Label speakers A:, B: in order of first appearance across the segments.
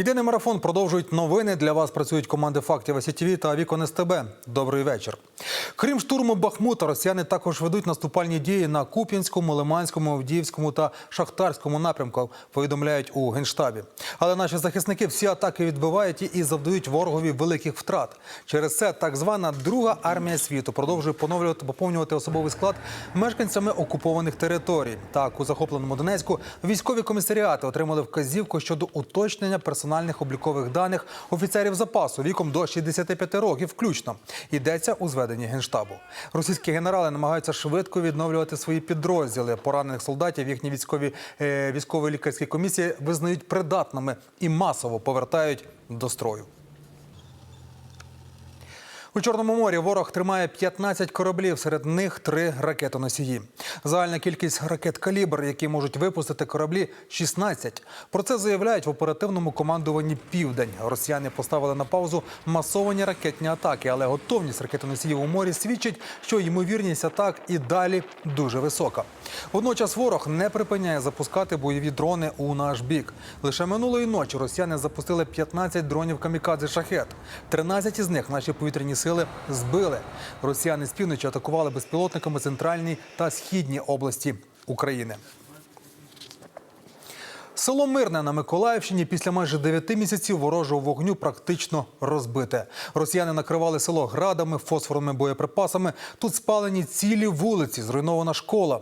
A: Єдиний марафон продовжують новини. Для вас працюють команди фактів СІТВ та Вікон СТБ. Добрий вечір. Крім штурму Бахмута, росіяни також ведуть наступальні дії на Куп'янському, Лиманському, Авдіївському та Шахтарському напрямку. Повідомляють у генштабі. Але наші захисники всі атаки відбивають і завдають ворогові великих втрат. Через це так звана друга армія світу продовжує поновлювати поповнювати особовий склад мешканцями окупованих територій. Так у захопленому Донецьку військові комісаріати отримали вказівку щодо уточнення персональних облікових даних офіцерів запасу віком до 65 років, включно йдеться у зведенні генштабу. Російські генерали намагаються швидко відновлювати свої підрозділи. Поранених солдатів їхні військові е, військові лікарські комісії визнають придатними і масово повертають до строю. У Чорному морі ворог тримає 15 кораблів, серед них три ракетоносії. Загальна кількість ракет калібр, які можуть випустити кораблі, 16. Про це заявляють в оперативному командуванні Південь. Росіяни поставили на паузу масовані ракетні атаки, але готовність ракетоносіїв у морі свідчить, що ймовірність атак і далі дуже висока. Водночас ворог не припиняє запускати бойові дрони у наш бік. Лише минулої ночі росіяни запустили 15 дронів камікадзе шахет. 13 із них наші повітряні сили збили. Росіяни з півночі атакували безпілотниками центральній та східній області України. Село Мирне на Миколаївщині після майже 9 місяців ворожого вогню практично розбите. Росіяни накривали село градами, фосфорними боєприпасами. Тут спалені цілі вулиці, зруйнована школа.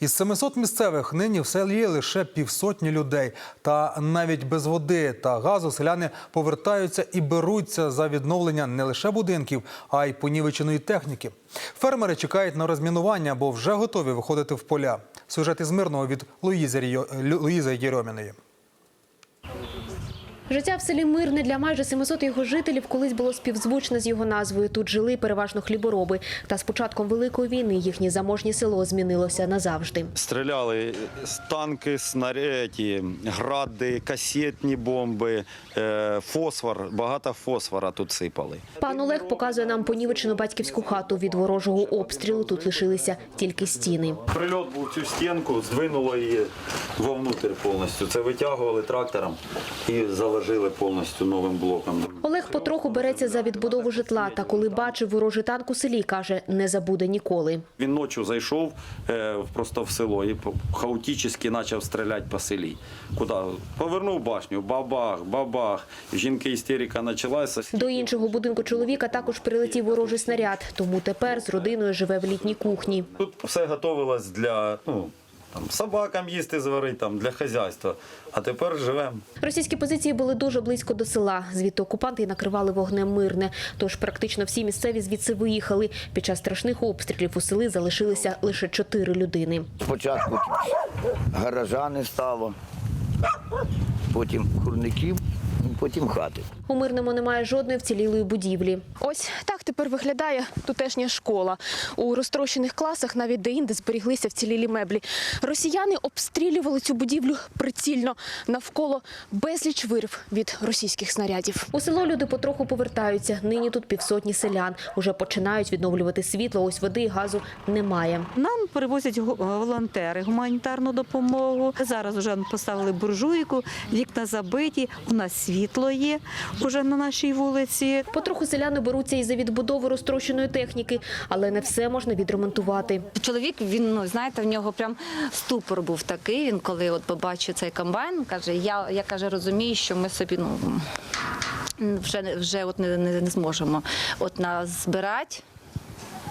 A: Із 700 місцевих нині в селі лише півсотні людей. Та навіть без води та газу селяни повертаються і беруться за відновлення не лише будинків, а й понівеченої техніки. Фермери чекають на розмінування, бо вже готові виходити в поля. Сюжет із мирного від Луїзи Єрьоміної.
B: Життя в селі Мирне для майже 700 його жителів колись було співзвучне з його назвою. Тут жили переважно хлібороби. Та з початком Великої війни їхнє заможнє село змінилося назавжди.
C: Стріляли з танки, снаряді, гради, касетні бомби, е, фосфор, багато фосфора тут сипали.
B: Пан Олег показує нам понівечену батьківську хату. Від ворожого обстрілу тут лишилися тільки стіни.
C: Прильот був цю стінку, здвинуло її вовнутрь повністю. Це витягували трактором і заложили повністю новим блоком.
B: Олег потроху береться за відбудову житла. Та коли бачив ворожий танк у селі, каже, не забуде ніколи.
C: Він ночі зайшов е, просто в село і по- хаотично почав стріляти по селі. Куди? Повернув башню, бабах, бабах. Жінки істерика почалася.
B: До іншого будинку чоловіка також прилетів ворожий снаряд. Тому тепер з родиною живе в літній кухні.
C: Тут все готовилось для ну, там, собакам їсти зварити, там, для хазяйства. А тепер живемо.
B: Російські позиції були дуже близько до села. Звідти окупанти накривали вогнем мирне. Тож практично всі місцеві звідси виїхали. Під час страшних обстрілів у селі залишилися лише чотири людини.
D: Спочатку гаража не стало, потім курників, потім хати.
B: У мирному немає жодної вцілілої будівлі.
E: Ось так тепер виглядає тутешня школа. У розтрощених класах навіть деінде зберіглися вцілілі меблі. Росіяни обстрілювали цю будівлю прицільно навколо безліч вирв від російських снарядів.
B: У село люди потроху повертаються. Нині тут півсотні селян. Уже починають відновлювати світло. Ось води і газу немає.
F: Нам привозять волонтери гуманітарну допомогу. Зараз вже поставили буржуйку, вікна забиті. У нас світло є уже на нашій вулиці.
B: Потроху селяни беруться і за відбудову розтрощеної техніки, але не все можна відремонтувати.
G: Чоловік, він, ну, знаєте, в нього прям ступор був такий. Він коли от побачив цей комбайн, каже, я, я каже, розумію, що ми собі ну, вже, вже от не, не, не зможемо от нас збирати,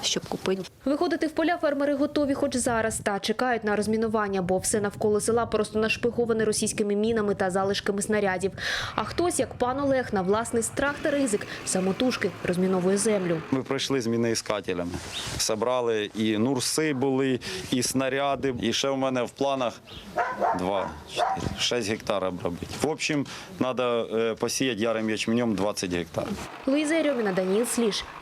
G: щоб купити.
B: Виходити в поля фермери готові хоч зараз, та чекають на розмінування, бо все навколо села просто нашпиговане російськими мінами та залишками снарядів. А хтось, як пан Олег, на власний страх та ризик самотужки розміновує землю.
C: Ми пройшли з міноіскателями. Собрали і нурси були, і снаряди. І ще в мене в планах 2, 4, 6 гектарів обробити. В общем, треба посіяти ярим ячменем 20 гектарів.
B: Луїза Рьоміна, Даніл Сліж,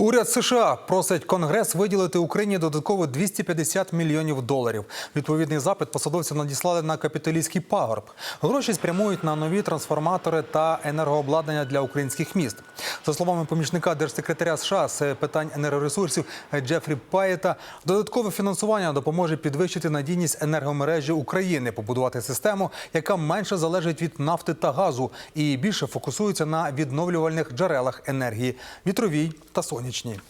A: Уряд США просить Конгрес виділити Україні додатково 250 мільйонів доларів. Відповідний запит посадовці надіслали на капітолійський пагорб. Гроші спрямують на нові трансформатори та енергообладнання для українських міст. За словами помічника держсекретаря США з питань енергоресурсів Джефрі Паєта, додаткове фінансування допоможе підвищити надійність енергомережі України, побудувати систему, яка менше залежить від нафти та газу і більше фокусується на відновлювальних джерелах енергії вітровій та сонячній.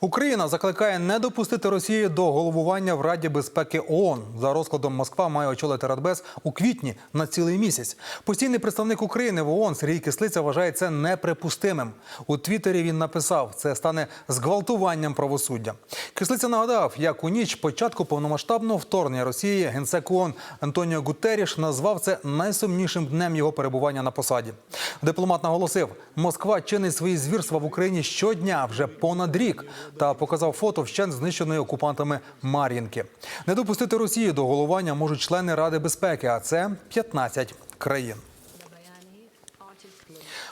A: Україна закликає не допустити Росії до головування в Раді безпеки ООН. За розкладом Москва має очолити Радбез у квітні на цілий місяць. Постійний представник України в ООН Сергій Кислиця вважає це неприпустимим. У Твіттері він написав, це стане зґвалтуванням правосуддя. Кислиця нагадав, як у ніч початку повномасштабного вторгнення Росії генсек ООН Антоніо Гутеріш назвав це найсумнішим днем його перебування на посаді. Дипломат наголосив, Москва чинить свої звірства в Україні щодня вже понад рік та показав фото вщент знищеної окупантами Мар'їнки. Не допустити Росії до головування можуть члени Ради безпеки, а це 15 країн.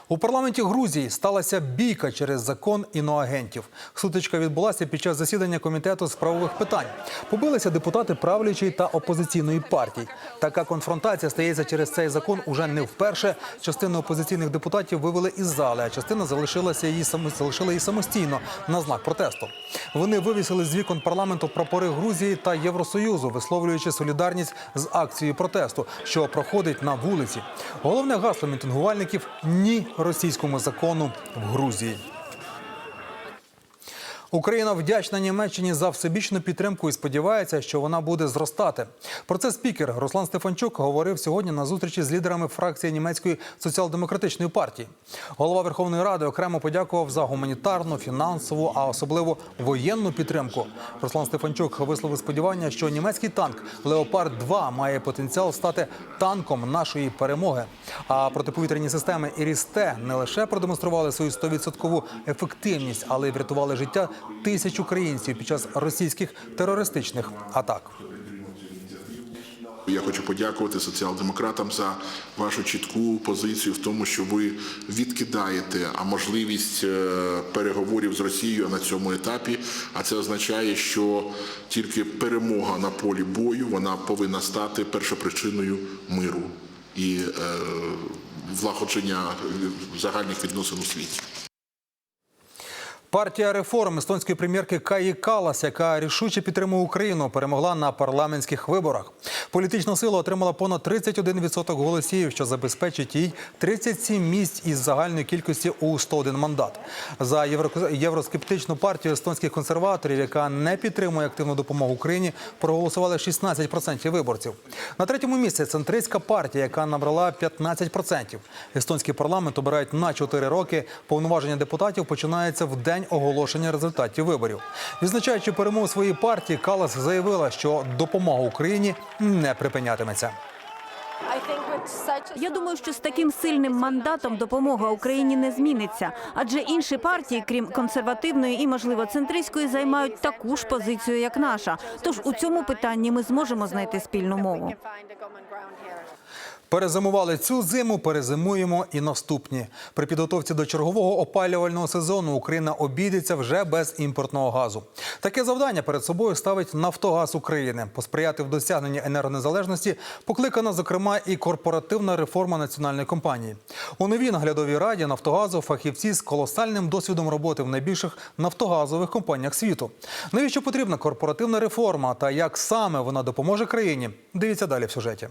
A: У парламенті Грузії сталася бійка через закон іноагентів. Сутичка відбулася під час засідання комітету з правових питань. Побилися депутати правлячої та опозиційної партій. Така конфронтація стається через цей закон уже не вперше. Частину опозиційних депутатів вивели із зали, а частина залишилася її залишила її самостійно на знак протесту. Вони вивісили з вікон парламенту прапори Грузії та Євросоюзу, висловлюючи солідарність з акцією протесту, що проходить на вулиці. Головне гасло мітингувальників ні російському закону в Грузії. Україна вдячна Німеччині за всебічну підтримку і сподівається, що вона буде зростати. Про це спікер Руслан Стефанчук говорив сьогодні на зустрічі з лідерами фракції німецької соціал-демократичної партії. Голова Верховної Ради окремо подякував за гуманітарну, фінансову, а особливо воєнну підтримку. Руслан Стефанчук висловив сподівання, що німецький танк Леопард 2 має потенціал стати танком нашої перемоги. А протиповітряні системи Іріс-Т не лише продемонстрували свою 100% ефективність, але й врятували життя тисяч українців під час російських терористичних атак.
H: Я хочу подякувати соціал-демократам за вашу чітку позицію в тому, що ви відкидаєте а можливість е, переговорів з Росією на цьому етапі. А це означає, що тільки перемога на полі бою вона повинна стати першопричиною миру і е, влагодження загальних відносин у світі.
A: Партія реформ естонської прем'єрки Каї Калас, яка рішуче підтримує Україну, перемогла на парламентських виборах. Політична сила отримала понад 31% голосів, що забезпечить їй 37 місць із загальної кількості у 101 мандат. За євро- євроскептичну партію естонських консерваторів, яка не підтримує активну допомогу Україні, проголосували 16% виборців. На третьому місці центристська партія, яка набрала 15%. Естонський парламент обирають на 4 роки. Повноваження депутатів починається в день оголошення результатів виборів. Відзначаючи перемогу своєї партії, Калас заявила, що допомога Україні не припинятиметься.
I: Я думаю, що з таким сильним мандатом допомога Україні не зміниться, адже інші партії, крім консервативної і, можливо, центристської, займають таку ж позицію, як наша. Тож у цьому питанні ми зможемо знайти спільну мову.
A: Перезимували цю зиму, перезимуємо і наступні. При підготовці до чергового опалювального сезону Україна обійдеться вже без імпортного газу. Таке завдання перед собою ставить Нафтогаз України. Посприяти в досягненні енергонезалежності покликана, зокрема, і корпоративна реформа національної компанії. У новій наглядовій раді Нафтогазу фахівці з колосальним досвідом роботи в найбільших нафтогазових компаніях світу. Навіщо потрібна корпоративна реформа та як саме вона допоможе країні? Дивіться далі в сюжеті.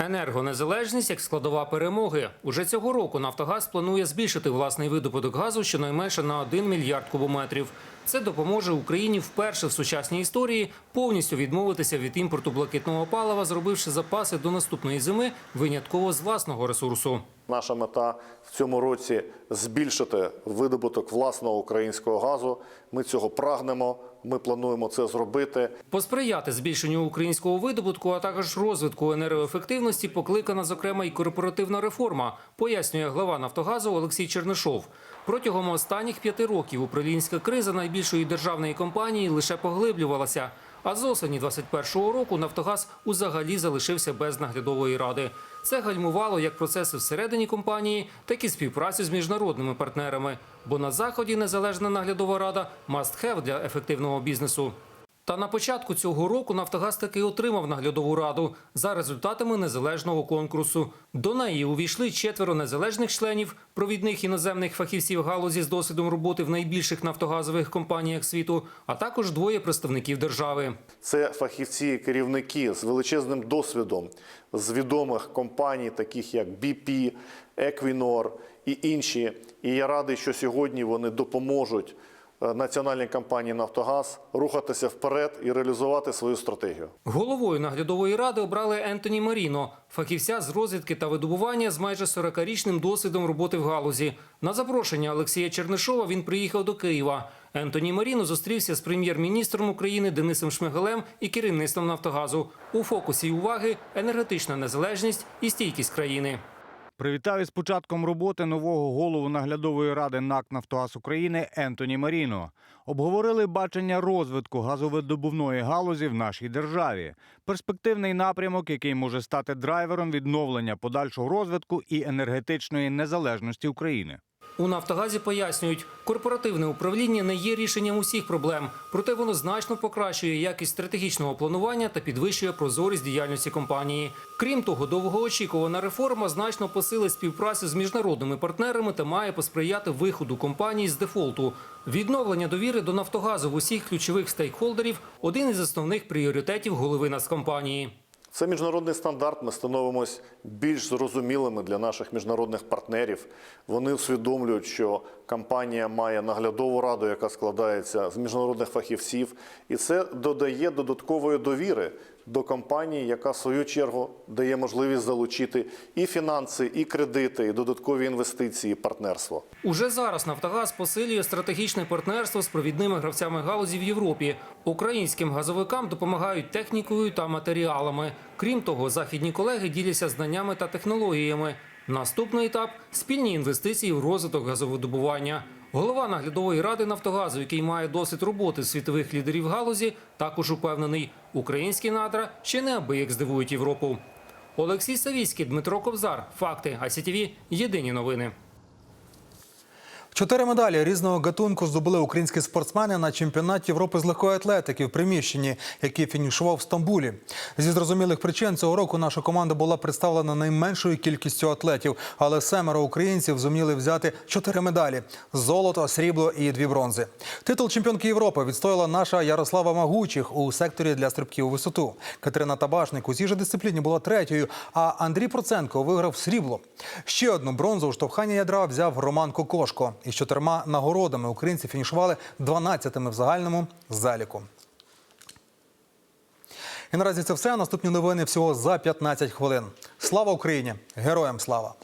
J: Енергонезалежність як складова перемоги. Уже цього року Нафтогаз планує збільшити власний видобуток газу щонайменше на 1 мільярд кубометрів. Це допоможе Україні вперше в сучасній історії повністю відмовитися від імпорту блакитного палива, зробивши запаси до наступної зими винятково з власного ресурсу.
K: Наша мета в цьому році збільшити видобуток власного українського газу. Ми цього прагнемо. Ми плануємо це зробити.
J: Посприяти збільшенню українського видобутку, а також розвитку енергоефективності покликана, зокрема, і корпоративна реформа, пояснює глава Нафтогазу Олексій Чернишов. Протягом останніх п'яти років управлінська криза найбільшої державної компанії лише поглиблювалася. А з осені 21-го року Нафтогаз узагалі залишився без наглядової ради. Це гальмувало як процеси всередині компанії, так і співпрацю з міжнародними партнерами. Бо на заході незалежна наглядова рада must have для ефективного бізнесу. Та на початку цього року Нафтогаз таки отримав наглядову раду за результатами незалежного конкурсу. До неї увійшли четверо незалежних членів, провідних іноземних фахівців галузі з досвідом роботи в найбільших нафтогазових компаніях світу, а також двоє представників держави.
K: Це фахівці, керівники з величезним досвідом з відомих компаній, таких як BP, Equinor і інші. І я радий, що сьогодні вони допоможуть національній компанії Нафтогаз рухатися вперед і реалізувати свою стратегію.
J: Головою наглядової ради обрали Ентоні Маріно, фахівця з розвідки та видобування з майже 40-річним досвідом роботи в галузі. На запрошення Олексія Чернишова він приїхав до Києва. Ентоні Маріно зустрівся з прем'єр-міністром України Денисом Шмигалем і керівництвом Нафтогазу. У фокусі уваги енергетична незалежність і стійкість країни.
L: Привітав із початком роботи нового голову наглядової ради НАК «Нафтогаз України» Ентоні Маріно. Обговорили бачення розвитку газовидобувної галузі в нашій державі. Перспективний напрямок, який може стати драйвером відновлення подальшого розвитку і енергетичної незалежності України.
J: У Нафтогазі пояснюють, корпоративне управління не є рішенням усіх проблем, проте воно значно покращує якість стратегічного планування та підвищує прозорість діяльності компанії. Крім того, довгоочікувана реформа значно посилить співпрацю з міжнародними партнерами та має посприяти виходу компанії з дефолту. Відновлення довіри до Нафтогазу в усіх ключових стейкхолдерів один із основних пріоритетів голови Нацкомпанії.
K: Це міжнародний стандарт. Ми становимось більш зрозумілими для наших міжнародних партнерів. Вони усвідомлюють, що компанія має наглядову раду, яка складається з міжнародних фахівців, і це додає додаткової довіри до компанії, яка в свою чергу дає можливість залучити і фінанси, і кредити, і додаткові інвестиції, партнерство.
J: Уже зараз Нафтогаз посилює стратегічне партнерство з провідними гравцями галузі в Європі. Українським газовикам допомагають технікою та матеріалами. Крім того, західні колеги діляться знаннями та технологіями. Наступний етап спільні інвестиції в розвиток газовидобування. Голова наглядової ради Нафтогазу, який має досвід роботи світових лідерів галузі, також упевнений, українські надра ще неабияк здивують Європу. Олексій Савійський, Дмитро Ковзар. Факти. АСІТВ. Єдині новини.
A: Чотири медалі різного гатунку здобули українські спортсмени на чемпіонаті Європи з легкої атлетики в приміщенні, який фінішував в Стамбулі. Зі зрозумілих причин цього року наша команда була представлена найменшою кількістю атлетів, але семеро українців зуміли взяти чотири медалі: золото, срібло і дві бронзи. Титул чемпіонки Європи відстояла наша Ярослава Магучих у секторі для стрибків у висоту. Катерина Табашник у цій же дисципліні була третьою, а Андрій Проценко виграв срібло. Ще одну бронзу у штовханні ядра взяв Роман Кокошко. Із чотирма нагородами українці фінішували 12-ми в загальному заліку. І наразі це все. Наступні новини всього за 15 хвилин. Слава Україні! Героям слава!